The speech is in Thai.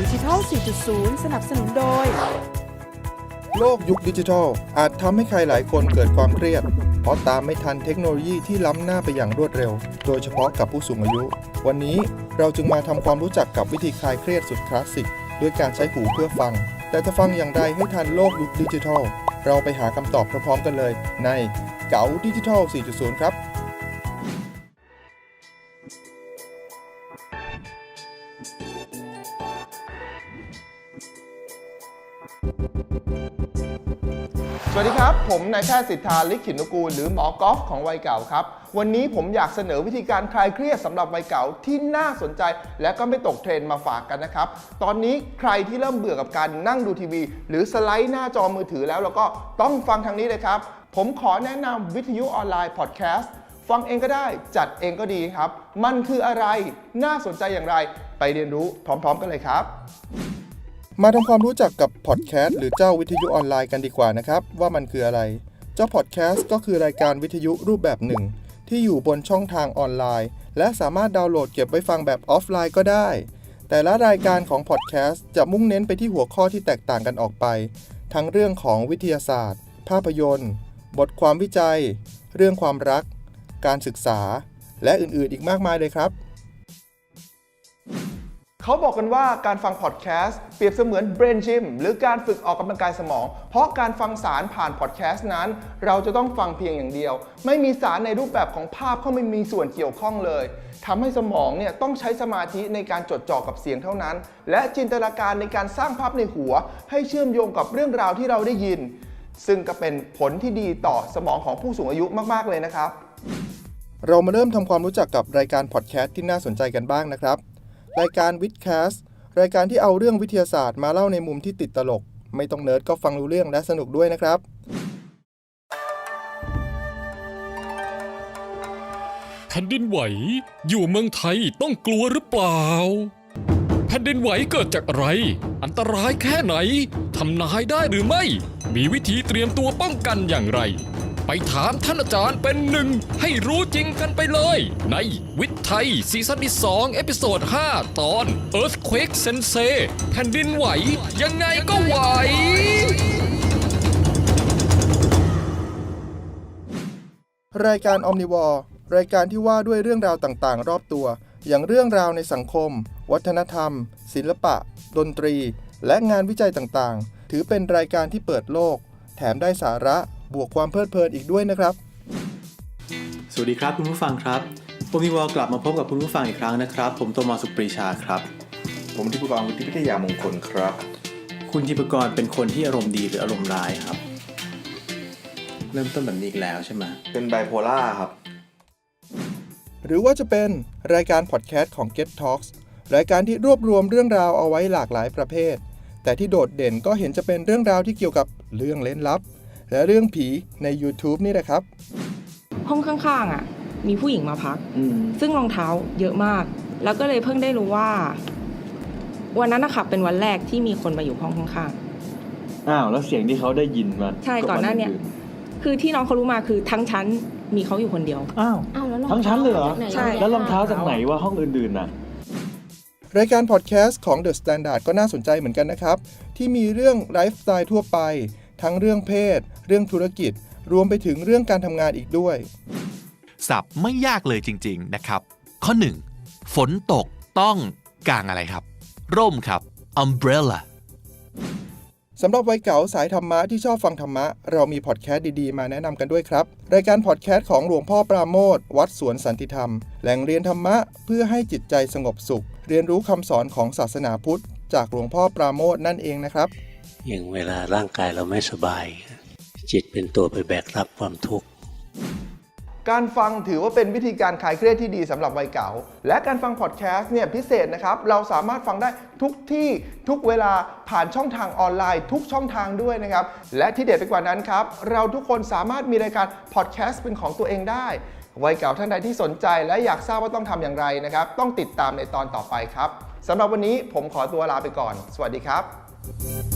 ดิจิทัล 4.0 สนับสนุนโดย โลกยุคดิจิทัล อาจทำให้ใครหลายคนเกิดความเครียด เพราะตามไม่ทันเทคโนโลยีที่ล้ำหน้าไปอย่างรวดเร็ว โดยเฉพาะกับผู้สูงอายุ วันนี้เราจึงมาทำความรู้จักกับวิธีคลายเครียดสุดคลาสสิกด้วยการใช้หูเพื่อฟัง แต่จะฟังอย่างไรให้ทันโลกยุคดิจิทัล เราไปหาคำตอบพร้อมๆกันเลย ในเก๋าดิจิทัล 4.0 ครับ สวัสดีครับ ผมนายแพทย์สิทธาลิขิตนุกูล หรือหมอกอล์ฟของวัยเก่าครับ วันนี้ผมอยากเสนอวิธีการคลายเครียดสำหรับวัยเก่าที่น่าสนใจ และก็ไม่ตกเทรนมาฝากกันนะครับ ตอนนี้ใครที่เริ่มเบื่อกับการนั่งดูทีวี หรือสไลด์หน้าจอมือถือแล้วแล้วก็ต้องฟังทางนี้เลยครับ ผมขอแนะนำวิทยุออนไลน์พอดแคสต์ ฟังเองก็ได้จัดเองก็ดีครับ มันคืออะไรน่าสนใจอย่างไร ไปเรียนรู้พร้อม ๆ กันเลยครับ มาทำความรู้จักกับพอดแคสต์หรือเจ้าวิทยุออนไลน์กันดีกว่านะครับ ว่ามันคืออะไร เจ้าพอดแคสต์ก็คือรายการวิทยุรูปแบบหนึ่ง ที่อยู่บนช่องทางออนไลน์ และสามารถดาวน์โหลดเก็บไว้ฟังแบบออฟไลน์ก็ได้ แต่ละรายการของพอดแคสต์จะมุ่งเน้นไปที่หัวข้อที่แตกต่างกันออกไป ทั้งเรื่องของวิทยาศาสตร์ ภาพยนตร์ บทความวิจัย เรื่องความรัก การศึกษา และอื่นๆ อีกมากมายเลยครับ เขาบอกกันว่าการฟังพอดแคสต์เปรียบเสมือนเบรนจิมหรือการฝึกออกกำลังกายสมอง เพราะการฟังสารผ่านพอดแคสต์นั้น เราจะต้องฟังเพียงอย่างเดียว ไม่มีสารในรูปแบบของภาพเข้าไม่มีส่วนเกี่ยวข้องเลยทำให้สมองเนี่ยต้องใช้สมาธิในการจดจ่อกับเสียงเท่านั้น และจินตนาการในการสร้างภาพในหัว ให้เชื่อมโยงกับเรื่องราวที่เราได้ยินซึ่งก็เป็นผลที่ดีต่อสมองของผู้สูงอายุมาก ๆ เลยนะครับ เรามาเริ่มทำความรู้จักกับรายการพอดแคสต์ที่น่าสนใจกันบ้างนะครับ รายการวิดแคสต์รายการที่เอาเรื่องวิทยาศาสตร์มาเล่าในมุมที่ติดตลก ไม่ต้องเนิร์ดก็ฟังรู้เรื่องและสนุกด้วยนะครับ แผ่นดินไหว อยู่เมืองไทยต้องกลัวหรือเปล่า แผ่นดินไหวเกิดจากอะไร อันตรายแค่ไหนทำนายได้หรือไม่ มีวิธีเตรียมตัวป้องกันอย่างไร ไปถามท่านอาจารย์เป็นหนึ่งให้รู้จริงกันไปเลย ในวิทย์ไทยซีซั่นที่ 2 เอพิโซด 5 ตอน Earthquake Sensei แผ่นดินไหว ยังไงก็ไหวรายการ Omnivore รายการที่ว่าด้วยเรื่องราวต่างๆ รอบตัว อย่างเรื่องราวในสังคม วัฒนธรรม ศิลปะ ดนตรี และงานวิจัยต่างๆ ถือเป็นรายการที่เปิดโลก แถมได้สาระ บวกความเพลิดเพลินอีกด้วยนะครับ สวัสดีครับคุณผู้ฟังครับผมมีวอลกลับมาพบกับคุณผู้ฟังอีกครั้งนะครับ ผมโตมาสุขปรีชาครับ ผมทิพกรวุฒิวิทยามงคลครับ คุณทิพกรเป็นคนที่อารมณ์ดีหรืออารมณ์ร้ายครับ เริ่มต้นแบบนี้อีกแล้วใช่ไหมเป็นไบโพล่าครับ หรือว่าจะเป็นรายการพอดแคสต์ของ Get Talks รายการที่รวบรวมเรื่องราวเอาไว้หลากหลายประเภท แต่ที่โดดเด่นก็เห็นจะเป็นเรื่องราวที่เกี่ยวกับเรื่องเล่นลับ และเรื่องผีใน YouTube นี่แหละครับ ห้องข้างๆอะ มีผู้หญิงมาพัก ซึ่งรองเท้าเยอะมาก แล้วก็เลยเพิ่งได้รู้ว่า วันนั้นนะคะเป็นวันแรกที่มีคนมาอยู่ห้องข้างอ้าวแล้วเสียงที่เขาได้ยินมาใช่ก่อนหน้าเนี่ยๆคือที่น้องเขารู้มาคือทั้งชั้นมีเขาอยู่คนเดียวอ้าวอ้าวแล้วรองทั้งชั้นเลยเหรอท้าใช่แล้วรองเท้าจากไหนว่าห้องอื่นๆน่ะรายการพอดแคสต์ของ The Standard ก็น่าสนใจเหมือนกันนะครับ ที่มีเรื่องไลฟ์สไตล์ทั่วไป ทั้งเรื่องเพศ เรื่องธุรกิจ รวมไปถึงเรื่องการทำงานอีกด้วยสับไม่ยากเลยจริง ๆ นะครับ ข้อ 1. ฝนตกต้องกางอะไรครับ ร่มครับ umbrella สำหรับวัยเก๋าสายธรรมะที่ชอบฟังธรรมะ เรามีพอดแคสต์ดีๆ มาแนะนำกันด้วยครับ รายการพอดแคสต์ของหลวงพ่อปราโมทวัดสวนสันติธรรม แหล่งเรียนธรรมะเพื่อให้จิตใจสงบสุข เรียนรู้คำสอนของศาสนาพุทธ จากหลวงพ่อปราโมทนั่นเองนะครับ อย่างเวลาร่างกายเราไม่สบาย จิตเป็นตัวไปแบกรับความทุกข์การฟังถือว่าเป็นวิธีการคลายเครียดที่ดีสำหรับวัยเก่า และการฟังพอดแคสต์เนี่ยพิเศษนะครับ เราสามารถฟังได้ทุกที่ทุกเวลาผ่านช่องทางออนไลน์ ทุกช่องทางด้วยนะครับ และที่เด็ดไปกว่านั้นครับ เราทุกคนสามารถมีรายการพอดแคสต์เป็นของตัวเองได้ วัยเก่าท่านใดที่สนใจ และอยากทราบว่าต้องทำอย่างไรนะครับ ต้องติดตามในตอนต่อไปครับสำหรับวันนี้ผมขอตัวลาไปก่อน สวัสดีครับ